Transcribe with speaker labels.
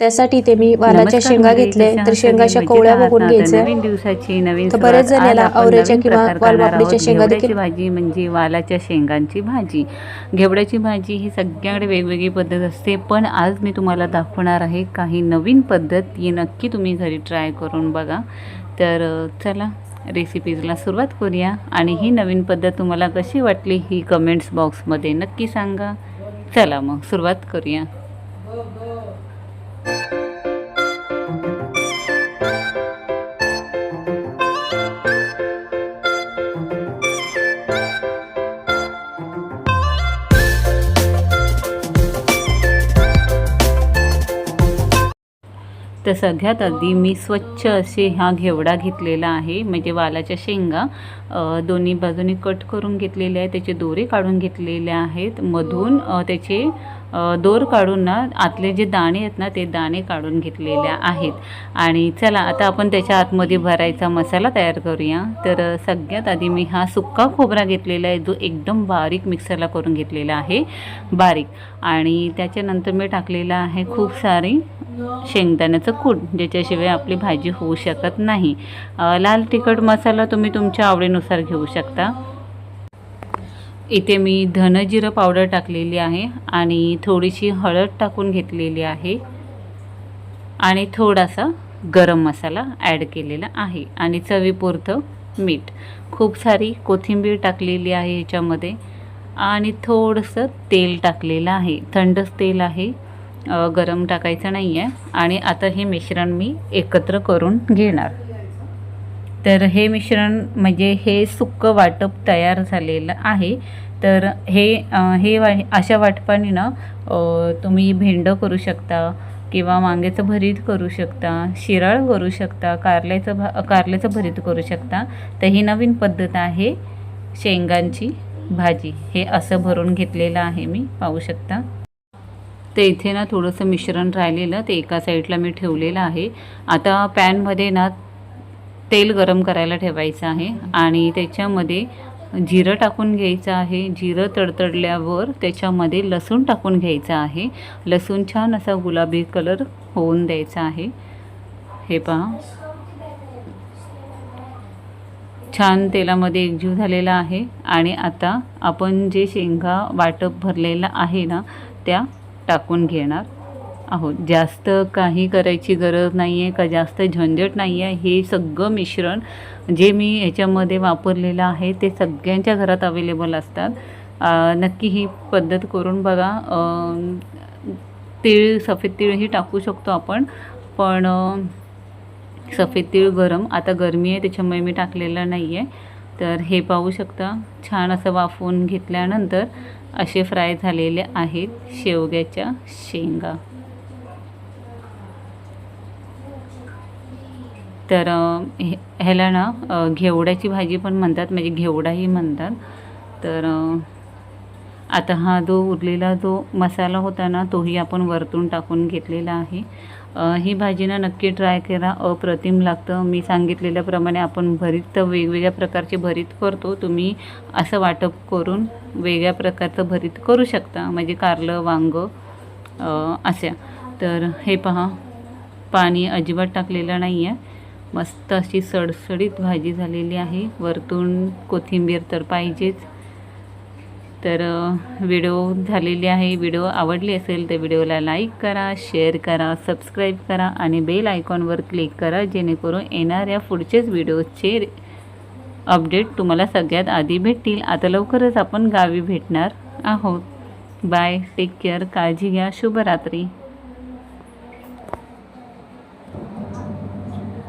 Speaker 1: त्यासाठी ते मी वालाच्या शेंगा घेतले. तर शेंगाच्या? कोवळ्या बघून घ्यायच्या
Speaker 2: नवीन दिवसाची नवीन
Speaker 1: तर
Speaker 2: सुरुवात.
Speaker 1: बरेच जण
Speaker 2: आज
Speaker 1: याला
Speaker 2: आपण
Speaker 1: आवऱ्याच्या किंवा वालपापडीच्या. शेंगा देखील-
Speaker 2: भाजी म्हणजे वालाच्या शेंगांची भाजी. घेवड्याची भाजी ही सगळ्याकडे वेगवेगळी पद्धत असते. पण आज मी तुम्हाला दाखवणार आहे काही नवीन पद्धत. ही नक्की तुम्ही घरी ट्राय करून बघा. तर चला रेसिपीजला सुरुवात करूया. आणि ही नवीन पद्धत तुम्हाला कशी वाटली ही कमेंट्स बॉक्समध्ये नक्की सांगा. चला मग सुरुवात करूया. तर सगळ्यात आधी मी स्वच्छ असे हा घेवडा घेतलेला आहे म्हणजे वालाच्या शेंगा. दोन्ही बाजूनी कट करून घेतलेल्या आहेत त्याचे दोरे काढून घेतलेले आहेत. मधून त्याचे दोर काढून ना आतले जे दाणे आहेत ना ते दाणे काढून घेतलेले आहेत. आणि चला आता आपण त्याच्या आतमध्ये भरायचा मसाला तयार करूया. तर सगळ्यात आधी मी हा सुक्का खोबरा घेतलेला आहे जो एकदम बारीक मिक्सरला करून घेतलेला आहे. बारीक. आणि त्याच्यानंतर मी टाकलेला आहे खूप सारी शेंगदाण्याचं कूट ज्याच्याशिवाय आपली भाजी होऊ शकत नाही. लाल तिखट मसाला तुम्ही तुमच्या आवडीनुसार घेऊ शकता. इथे मी धनजिरं पावडर टाकलेली आहे आणि थोडीशी हळद टाकून घेतलेली आहे आणि थोडासा गरम मसाला ॲड केलेला आहे आणि चवीपुरतं मीठ. खूप सारी कोथिंबीर टाकलेली आहे याच्यामध्ये आणि थोडंसं तेल टाकलेलं आहे. थंडच तेल आहे. गरम टाकायचं नाही आहे आणि आता हे मिश्रण मी एकत्र करून घेणार. तर हे मिश्रण म्हणजे हे सुक्कं वाटप तयार झालेलं आहे. तर हे हे वा अशा वाटपाने ना तुम्ही भेंडं करू शकता किंवा वांग्याचं भरीत करू शकता शिराळ करू शकता कारल्याचं भा कारल्याचं भरीत करू शकता. तर ही नवीन पद्धत आहे शेंगांची भाजी. हे असं भरून घेतलेलं आहे मी पाहू शकता. ते इथे ना थोडंसं मिश्रण राहिलेलं ते एका साईडला मी ठेवलेलं आहे. आता पॅनमध्ये ना तेल गरम करायला ठेवायचं आहे आणि त्याच्यामध्ये जिरं टाकून घ्यायचं आहे. जिरं तडतडल्यावर त्याच्यामध्ये लसूण टाकून घ्यायचं आहे. लसूण छान असा गुलाबी कलर होऊन द्यायचा आहे. हे पहा. छान तेलामध्ये एकजीव झालेला आहे आणि आता आपण जे शेंगा वाटप भरलेला आहे ना त्या टाकून घेणार. आहोत. जास्त काही करायची गरज नाही आहे का? जास्त झंझट नाही आहे हे सगळं मिश्रण जे मी ह्याच्यामध्ये वापरलेलं आहे ते सगळ्यांच्या घरात अवेलेबल असतात. नक्की ही पद्धत करून बघा. तीळ सफेद तीळही टाकू शकतो आपण. पण सफेद तीळ गरम. आता गरमी आहे त्याच्यामुळे मी टाकलेलं नाही आहे तर हे पाहू शकता. छान असं वाफवून घेतल्यानंतर असे फ्राय झालेले आहेत शेवग्याच्या शेंगा. तर हे ह्याला ना घेवड्याची भाजी पण म्हणतात म्हणजे घेवडाही म्हणतात. तर आता हा जो उरलेला जो मसाला होता ना तोही आपण वरतून टाकून घेतलेला आहे. ही भाजी ना नक्की ट्राय करा अप्रतिम लागतं. मी सांगितलेल्याप्रमाणे आपण भरीत तर वेगवेगळ्या प्रकारचे भरीत करतो. तुम्ही असं वाटप करून वेगळ्या प्रकारचं भरीत करू शकता म्हणजे कारलं वांगं अशा. तर हे पहा पाणी अजिबात टाकलेलं नाही आहे मस्त अशी सडसडीत भाजी झालेली आहे. वरतून कोथिंबीर तर पाहिजेच. तर व्हिडिओ झालेली आहे. व्हिडिओ आवडली असेल तर व्हिडिओला लाईक करा शेअर करा सबस्क्राईब करा आणि बेल आयकॉनवर क्लिक करा जेणेकरून येणाऱ्या पुढचेच व्हिडिओचे अपडेट तुम्हाला सगळ्यात आधी भेटतील. आता लवकरच आपण गावी भेटणार आहोत. बाय. Take care. काळजी घ्या. शुभरात्री.